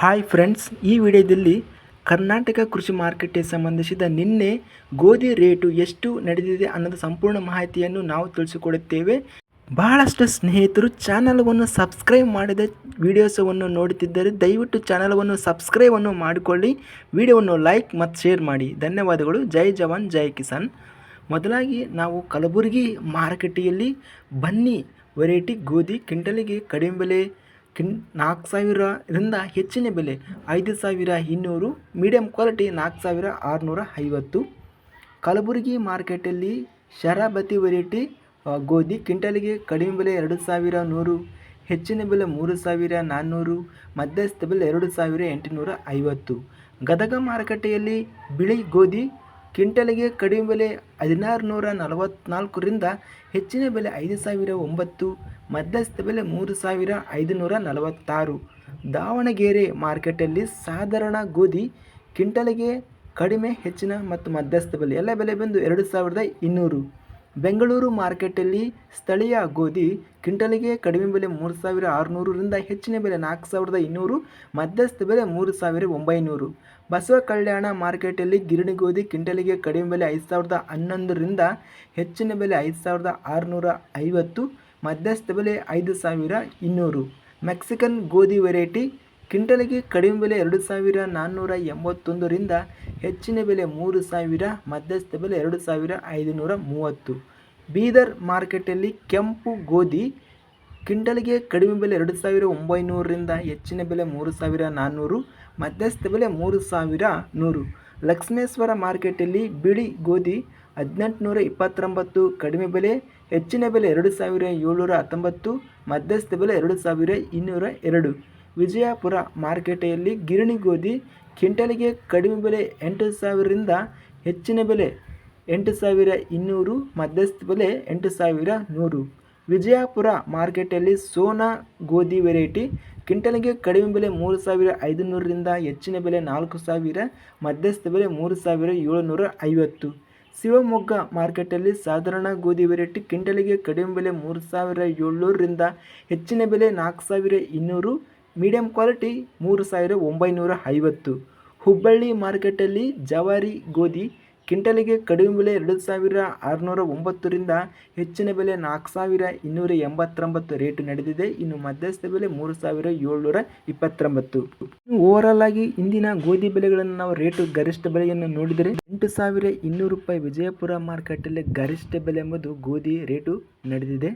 Hi friends, ಈ ವಿಡಿಯೋದಲ್ಲಿ ಕರ್ನಾಟಕ ಕೃಷಿ ಮಾರ್ಕೆಟ್ಗೆ ಸಂಬಂಧಿಸಿದ ನಿನ್ನೆ ಗೋಧಿ ರೇಟು ಎಷ್ಟು ನಡೆದಿದೆ ಅನ್ನೋದು ಸಂಪೂರ್ಣ ಮಾಹಿತಿಯನ್ನು ನಾವು ತಿಳಿಸಿಕೊಡುತ್ತೇವೆ. ಬಹಳಷ್ಟು ಸ್ನೇಹಿತರು ಚಾನಲ್ವನ್ನು ಸಬ್ಸ್ಕ್ರೈಬ್ ಮಾಡಿದ ವಿಡಿಯೋಸವನ್ನು ನೋಡುತ್ತಿದ್ದರೆ ದಯವಿಟ್ಟು ಚಾನಲವನ್ನು ಸಬ್ಸ್ಕ್ರೈಬನ್ನು ಮಾಡಿಕೊಳ್ಳಿ. ವಿಡಿಯೋವನ್ನು ಲೈಕ್ ಮತ್ತು ಶೇರ್ ಮಾಡಿ. ಧನ್ಯವಾದಗಳು. ಜೈ ಜವಾನ್, ಜೈ ಕಿಸಾನ್. ಮೊದಲಾಗಿ ನಾವು ಕಲಬುರಗಿ ಮಾರುಕಟ್ಟೆಯಲ್ಲಿ ಬನ್ನಿ ವೆರೈಟಿ ಗೋಧಿ, ಕ್ವಿಂಟಲಿಗೆ ಕಡಿಮೆ ಬೆಲೆ ಕಿನ್ ನಾಲ್ಕು ಸಾವಿರದಿಂದ ಹೆಚ್ಚಿನ ಬೆಲೆ ಐದು ಸಾವಿರ ಇನ್ನೂರು ಮೀಡಿಯಂ ಕ್ವಾಲಿಟಿ ನಾಲ್ಕು ಸಾವಿರ ಆರುನೂರ ಐವತ್ತು. ಕಲಬುರಗಿ ಮಾರ್ಕೆಟಲ್ಲಿ ಶರಾಬತಿ ವೆರೈಟಿ ಗೋಧಿ ಕ್ವಿಂಟಲಿಗೆ ಕಡಿಮೆ ಬೆಲೆ ಎರಡು ಸಾವಿರ ನೂರು, ಹೆಚ್ಚಿನ ಬೆಲೆ ಮೂರು ಸಾವಿರ ನಾನ್ನೂರು, ಮಧ್ಯಸ್ಥ ಬೆಲೆ ಎರಡು ಸಾವಿರ ಎಂಟುನೂರ ಐವತ್ತು. ಗದಗ ಮಾರುಕಟ್ಟೆಯಲ್ಲಿ ಬಿಳಿ ಗೋಧಿ ಕ್ವಿಂಟಲಿಗೆ ಕಡಿಮೆ ಬೆಲೆ ಹದಿನಾರು ನೂರ ನಲವತ್ತ್ನಾಲ್ಕರಿಂದ ಹೆಚ್ಚಿನ ಬೆಲೆ ಐದು ಸಾವಿರ ಒಂಬತ್ತು. ಮಧ್ಯಸ್ಥ ಬೆಲೆ ಮೂರು ಸಾವಿರ ಐದುನೂರ ನಲವತ್ತಾರು. ದಾವಣಗೆರೆ ಮಾರ್ಕೆಟಲ್ಲಿ ಸಾಧಾರಣ ಗೋಧಿ, ಕ್ವಿಂಟಲಿಗೆ ಕಡಿಮೆ, ಹೆಚ್ಚಿನ ಮತ್ತು ಮಧ್ಯಸ್ಥ ಬೆಲೆ. ಎಲ್ಲ ಬೆಲೆ ಬಂದು ಎರಡು ಸಾವಿರದ ಇನ್ನೂರು. ಬೆಂಗಳೂರು ಮಾರ್ಕೆಟಲ್ಲಿ ಸ್ಥಳೀಯ ಗೋಧಿ, ಕ್ವಿಂಟಲಿಗೆ ಕಡಿಮೆ ಬೆಲೆ ಮೂರು ಸಾವಿರ ಆರುನೂರರಿಂದ ಹೆಚ್ಚಿನ ಬೆಲೆ ನಾಲ್ಕು ಸಾವಿರದ ಇನ್ನೂರು, ಮಧ್ಯಸ್ಥ ಬೆಲೆ ಮೂರು ಸಾವಿರ ಒಂಬೈನೂರು. ಬಸವ ಕಲ್ಯಾಣ ಮಾರ್ಕೆಟಲ್ಲಿ ಗಿರಣಿ ಗೋಧಿ, ಕ್ವಿಂಟಲಿಗೆ ಕಡಿಮೆ ಬೆಲೆ ಐದು ಸಾವಿರದ ಹನ್ನೊಂದರಿಂದ ಹೆಚ್ಚಿನ ಬೆಲೆ ಐದು ಸಾವಿರದ ಆರುನೂರ ಐವತ್ತು. ಮಧ್ಯಸ್ಥ ಬೆಲೆ ಐದು ಸಾವಿರ ಇನ್ನೂರು. ಮೆಕ್ಸಿಕನ್ ಗೋಧಿ ವೆರೈಟಿ ಕ್ವಿಂಟಲಿಗೆ ಕಡಿಮೆ ಬೆಲೆ ಎರಡು ಸಾವಿರ ನಾನ್ನೂರ ಎಂಬತ್ತೊಂದರಿಂದ ಹೆಚ್ಚಿನ ಬೆಲೆ ಮೂರು ಸಾವಿರ, ಮಧ್ಯಸ್ಥ ಬೆಲೆ ಎರಡು ಸಾವಿರ ಐದುನೂರ ಮೂವತ್ತು. ಬೀದರ್ ಮಾರ್ಕೆಟಲ್ಲಿ ಕೆಂಪು ಗೋಧಿ ಕ್ವಿಂಟಲ್ಗೆ ಕಡಿಮೆ ಬೆಲೆ ಎರಡು ಸಾವಿರ ಒಂಬೈನೂರರಿಂದ ಹೆಚ್ಚಿನ ಬೆಲೆ ಮೂರು ಸಾವಿರ ನಾನ್ನೂರು, ಮಧ್ಯಸ್ಥ ಬೆಲೆ ಮೂರು ಸಾವಿರ ನೂರು. ಲಕ್ಷ್ಮೇಶ್ವರ ಮಾರ್ಕೆಟಲ್ಲಿ ಬಿಳಿ ಗೋಧಿ ಹದಿನೆಂಟುನೂರ ಇಪ್ಪತ್ತೊಂಬತ್ತು, ಕಡಿಮೆ ಬೆಲೆ, ಹೆಚ್ಚಿನ ಬೆಲೆ ಎರಡು ಸಾವಿರ ಏಳ್ನೂರ ಹತ್ತೊಂಬತ್ತು, ಮಧ್ಯಸ್ಥ ಬೆಲೆ ಎರಡು ಸಾವಿರ ಇನ್ನೂರ ಎರಡು. ವಿಜಯಪುರ ಮಾರುಕಟ್ಟೆಯಲ್ಲಿ ಗಿರಣಿ ಗೋಧಿ ಕ್ವಿಂಟಲ್ಗೆ ಕಡಿಮೆ ಬೆಲೆ ಎಂಟು ಸಾವಿರದಿಂದ ಹೆಚ್ಚಿನ ಬೆಲೆ ಎಂಟು ಸಾವಿರ ಇನ್ನೂರು, ಮಧ್ಯಸ್ಥ ಬೆಲೆ ಎಂಟು ಸಾವಿರ ನೂರು. ವಿಜಯಪುರ ಮಾರ್ಕೆಟಲ್ಲಿ ಸೋನಾ ಗೋಧಿ ವೆರೈಟಿ. ಕ್ವಿಂಟಲ್ಗೆ ಕಡಿಮೆ ಬೆಲೆ ಮೂರು ಸಾವಿರ ಐದುನೂರರಿಂದ ಹೆಚ್ಚಿನ ಬೆಲೆ ನಾಲ್ಕು ಸಾವಿರ, ಮಧ್ಯಸ್ಥ ಬೆಲೆ ಮೂರು ಸಾವಿರ ಏಳುನೂರ ಐವತ್ತು. ಶಿವಮೊಗ್ಗ ಮಾರ್ಕೆಟಲ್ಲಿ ಸಾಧಾರಣ ಗೋಧಿ ವೆರೈಟಿ ಕ್ವಿಂಟಲಿಗೆ ಕಡಿಮೆ ಬೆಲೆ ಮೂರು ಸಾವಿರ ಏಳ್ನೂರರಿಂದ ಹೆಚ್ಚಿನ ಬೆಲೆ ನಾಲ್ಕು ಸಾವಿರ ಇನ್ನೂರು, ಮೀಡಿಯಂ ಕ್ವಾಲಿಟಿ ಮೂರು ಸಾವಿರ ಒಂಬೈನೂರ ಐವತ್ತು. ಹುಬ್ಬಳ್ಳಿ ಮಾರ್ಕೆಟಲ್ಲಿ ಜವಾರಿ ಗೋಧಿ ಕ್ವಿಂಟಲಿಗೆ ಕಡಿಮೆ ಬೆಲೆ ಎರಡು ಸಾವಿರ ಆರುನೂರ ಒಂಬತ್ತರಿಂದ ಹೆಚ್ಚಿನ ಬೆಲೆ ನಾಲ್ಕು ಸಾವಿರ ಇನ್ನೂರ ಎಂಬತ್ತೊಂಬತ್ತು ರೇಟು ನಡೆದಿದೆ. ಇನ್ನು ಮಧ್ಯಸ್ಥ ಬೆಲೆ ಮೂರು ಸಾವಿರ ಏಳ್ನೂರ ಇಪ್ಪತ್ತೊಂಬತ್ತು. ಓವರಾಲ್ ಆಗಿ ಇಂದಿನ ಗೋಧಿ ಬೆಲೆಗಳನ್ನು ನಾವು ರೇಟು ಗರಿಷ್ಠ ಬೆಲೆಯನ್ನು ನೋಡಿದರೆ ಎಂಟು ಸಾವಿರ ಇನ್ನೂರು ರೂಪಾಯಿ ವಿಜಯಪುರ ಮಾರ್ಕೆಟಲ್ಲಿ ಗರಿಷ್ಠ ಬೆಲೆ ಎಂಬುದು ಗೋಧಿ ರೇಟು ನಡೆದಿದೆ.